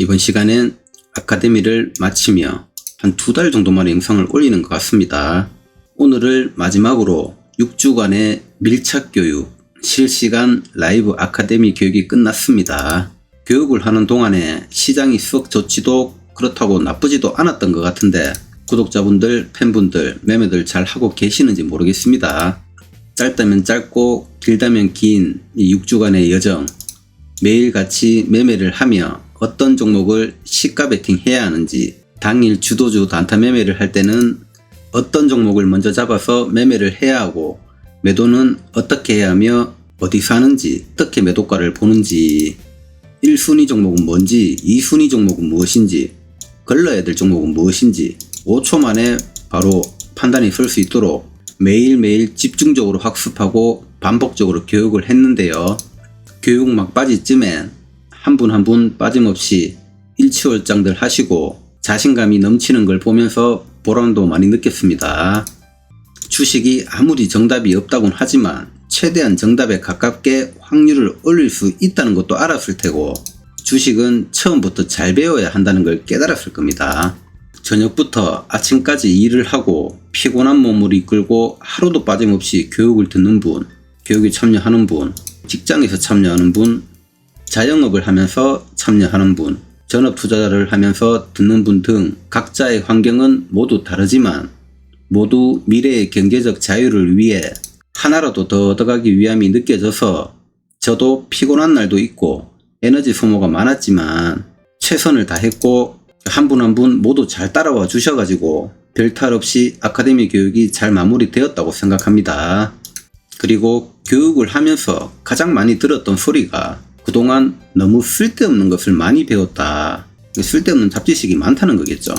이번 시간엔 아카데미를 마치며 한 두 달 정도 만에 영상을 올리는 것 같습니다. 오늘을 마지막으로 6주간의 밀착 교육, 실시간 라이브 아카데미 교육이 끝났습니다. 교육을 하는 동안에 시장이 썩 좋지도 그렇다고 나쁘지도 않았던 것 같은데 구독자분들, 팬분들, 매매들 잘 하고 계시는지 모르겠습니다. 짧다면 짧고 길다면 긴 이 6주간의 여정 매일같이 매매를 하며 어떤 종목을 시가 베팅 해야 하는지 당일 주도주 단타 매매를 할 때는 어떤 종목을 먼저 잡아서 매매를 해야 하고 매도는 어떻게 해야 하며 어디서 하는지 어떻게 매도가를 보는지 1순위 종목은 뭔지 2순위 종목은 무엇인지 걸러야 될 종목은 무엇인지 5초 만에 바로 판단이 설 수 있도록 매일매일 집중적으로 학습하고 반복적으로 교육을 했는데요. 교육 막바지쯤엔 한 분 한 분 빠짐없이 일치월장들 하시고 자신감이 넘치는 걸 보면서 보람도 많이 느꼈습니다. 주식이 아무리 정답이 없다곤 하지만 최대한 정답에 가깝게 확률을 올릴 수 있다는 것도 알았을 테고 주식은 처음부터 잘 배워야 한다는 걸 깨달았을 겁니다. 저녁부터 아침까지 일을 하고 피곤한 몸을 이끌고 하루도 빠짐없이 교육을 듣는 분, 교육에 참여하는 분, 직장에서 참여하는 분, 자영업을 하면서 참여하는 분, 전업 투자를 하면서 듣는 분 등 각자의 환경은 모두 다르지만 모두 미래의 경제적 자유를 위해 하나라도 더 얻어가기 위함이 느껴져서 저도 피곤한 날도 있고 에너지 소모가 많았지만 최선을 다했고 한 분 한 분 모두 잘 따라와 주셔가지고 별탈 없이 아카데미 교육이 잘 마무리되었다고 생각합니다. 그리고 교육을 하면서 가장 많이 들었던 소리가 그동안 너무 쓸데없는 것을 많이 배웠다. 쓸데없는 잡지식이 많다는 거겠죠.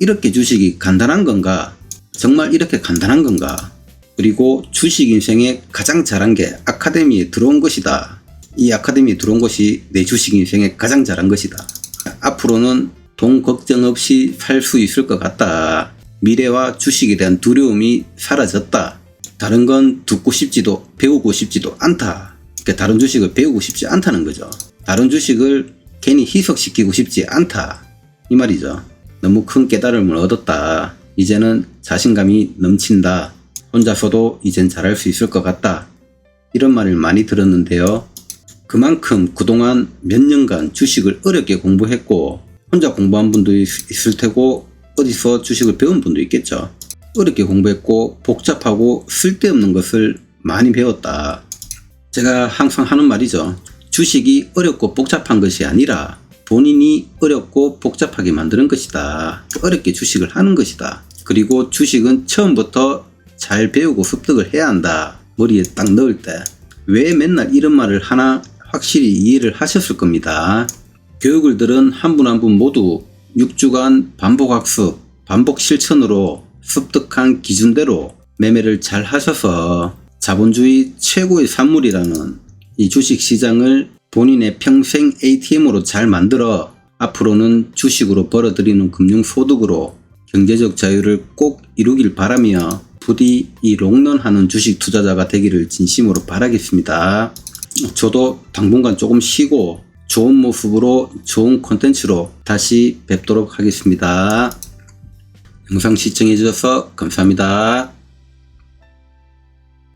이렇게 주식이 간단한 건가? 정말 이렇게 간단한 건가? 그리고 주식 인생에 가장 잘한 게 아카데미에 들어온 것이다. 이 아카데미에 들어온 것이 내 주식 인생에 가장 잘한 것이다. 앞으로는 돈 걱정 없이 살 수 있을 것 같다. 미래와 주식에 대한 두려움이 사라졌다. 다른 건 듣고 싶지도 배우고 싶지도 않다. 그러니까 다른 주식을 배우고 싶지 않다는 거죠. 다른 주식을 괜히 희석시키고 싶지 않다. 이 말이죠. 너무 큰 깨달음을 얻었다. 이제는 자신감이 넘친다. 혼자서도 이젠 잘할 수 있을 것 같다. 이런 말을 많이 들었는데요. 그만큼 그동안 몇 년간 주식을 어렵게 공부했고 혼자 공부한 분도 있- 있을 테고 어디서 주식을 배운 분도 있겠죠. 어렵게 공부했고 복잡하고 쓸데없는 것을 많이 배웠다. 제가 항상 하는 말이죠. 주식이 어렵고 복잡한 것이 아니라 본인이 어렵고 복잡하게 만드는 것이다. 어렵게 주식을 하는 것이다. 그리고 주식은 처음부터 잘 배우고 습득을 해야 한다. 머리에 딱 넣을 때. 왜 맨날 이런 말을 하나 확실히 이해를 하셨을 겁니다. 교육을 들은 한 분 한분 모두 6주간 반복 학습, 반복 실천으로 습득한 기준대로 매매를 잘 하셔서 자본주의 최고의 산물이라는 이 주식 시장을 본인의 평생 ATM으로 잘 만들어 앞으로는 주식으로 벌어들이는 금융 소득으로 경제적 자유를 꼭 이루길 바라며 부디 이 롱런하는 주식 투자자가 되기를 진심으로 바라겠습니다. 저도 당분간 조금 쉬고 좋은 모습으로 좋은 콘텐츠로 다시 뵙도록 하겠습니다. 영상 시청해 주셔서 감사합니다.